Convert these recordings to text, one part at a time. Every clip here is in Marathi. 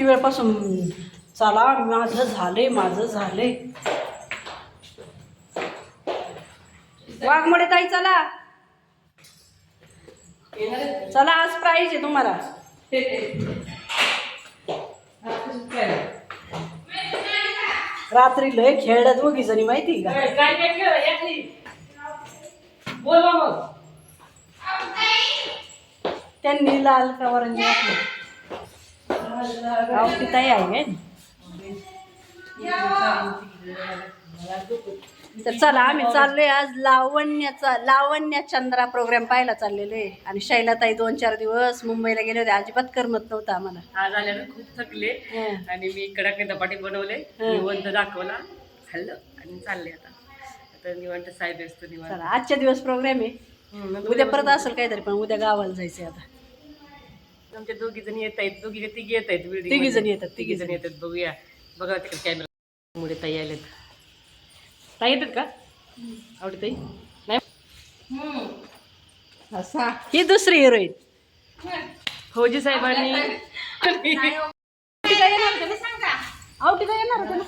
किती वेळपासून? चला माझं झालंय माझं झालंय. वाघमोडे ताई चला. चला आज प्राईज आहे तुम्हाला. रात्री लय खेळल्या दोघी जणी माहिती का? त्यांनी लाल कवरंजी घातली? आवती ताई आहे. तर चला आम्ही चाललोय आज लावण्याचा लावण्य चंद्रा प्रोग्राम पाहायला चाललेलो आहे. आणि शैलाताई दोन चार दिवस मुंबईला गेले होते. अजिबात करमत नव्हतं आम्हाला. आज आल्यानं खूप थकले. आणि मी कडक धपाटे बनवले. निवंत दाखवला. खाल्लं आणि चालले आता. आता निवंत साहेब असतो निवंत. आजच्या दिवस प्रोग्राम आहे. उद्या परत असेल काहीतरी पण उद्या गावाला जायचंय आता. आमच्या दोघी जणी येत आहेत दोघी तिघी येत आहेत building तिघी मध्ये. जणी येतात, तिघी तिघी जणी येतात बघूया. बघा तिकडे कॅमेरा मुळे ताई आलेत ताई येतात का? आवडे ताई? नाही? असा. ही दुसरी हिरोईन फौजी साहेबांनी आवटी काय येणार होतं ना? आवटी काय येणार होतं ना?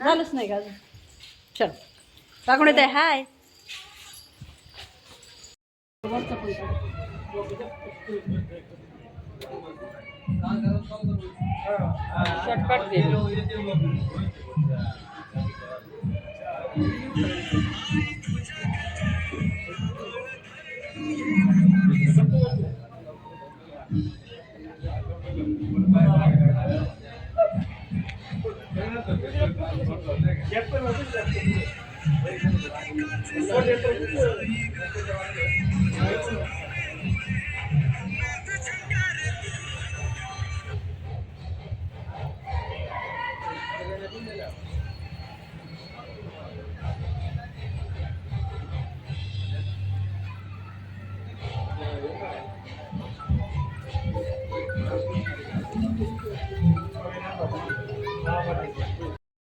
झालंच नाही का अजून? चल. टाकून येते हाय. शॉर्टकट दे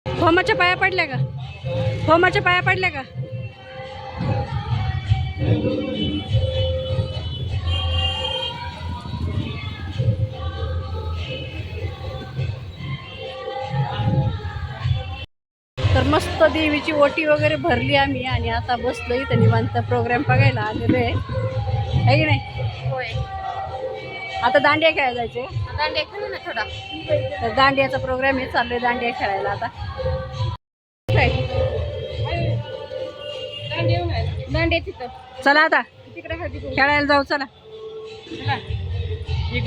होमाच्या पाया पडल्या का? होमाच्या पाया पडल्या का? तर मस्त देवीची ओटी वगैरे भरली आम्ही आणि आता बसलो इथं निवांत प्रोग्राम बघायला आलेलो आहे. है की नाही? होय. आता दांडिया खेळायला जायचे दांडिया खेळू ना थोडा. तर दांडियाचा प्रोग्राम आहे चाललोय दांडिया खेळायला आता. तिथं. चला आता. तिकडे हळदी कुंकू. खेळायला जाऊ चला. एक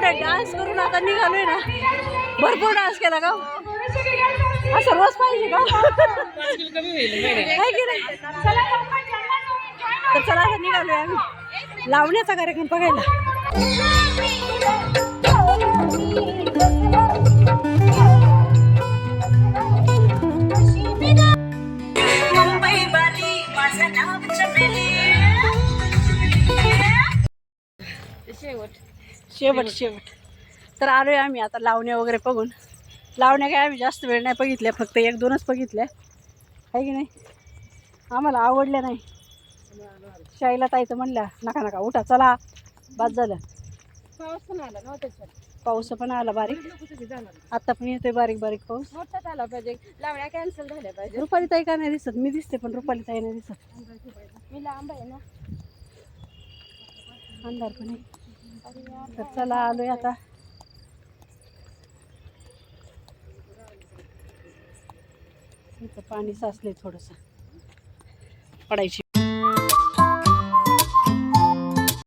केली डान्स करून आता निघालोय ना. भरपूर डान्स केला का? असं रोज पाहिजे की? नाही? तर चला आता निघालोय आम्ही. लावण्याचा कार्यक्रम बघायला. शेवट. शेवट शेवट. तर आलोय आम्ही आता लावण्या वगैरे बघून. लावण्या काय आम्ही जास्त वेळ नाही बघितल्या फक्त एक दोनच बघितल्या. आहे की नाही? आम्हाला आवडल्या नाही. शाईला ताईचं म्हणल्या नका नका उठा चला. बाद झालं. पाऊस पण आला नव्हता सर पाऊस पण आला बारीक. आता पण येतोय बारीक बारीक पाऊस. मोठाच आला पाहिजे. लावण्या कॅन्सल झाल्या पाहिजे रुपाली ताई का नाही दिसत? मी दिसते पण रुपाली ताई नाही दिसत. मी लांब आहे ना. अंधार पण आहे. तर चला आलोय आता. इथं पाणी साचलंय थोडंसं. पडायची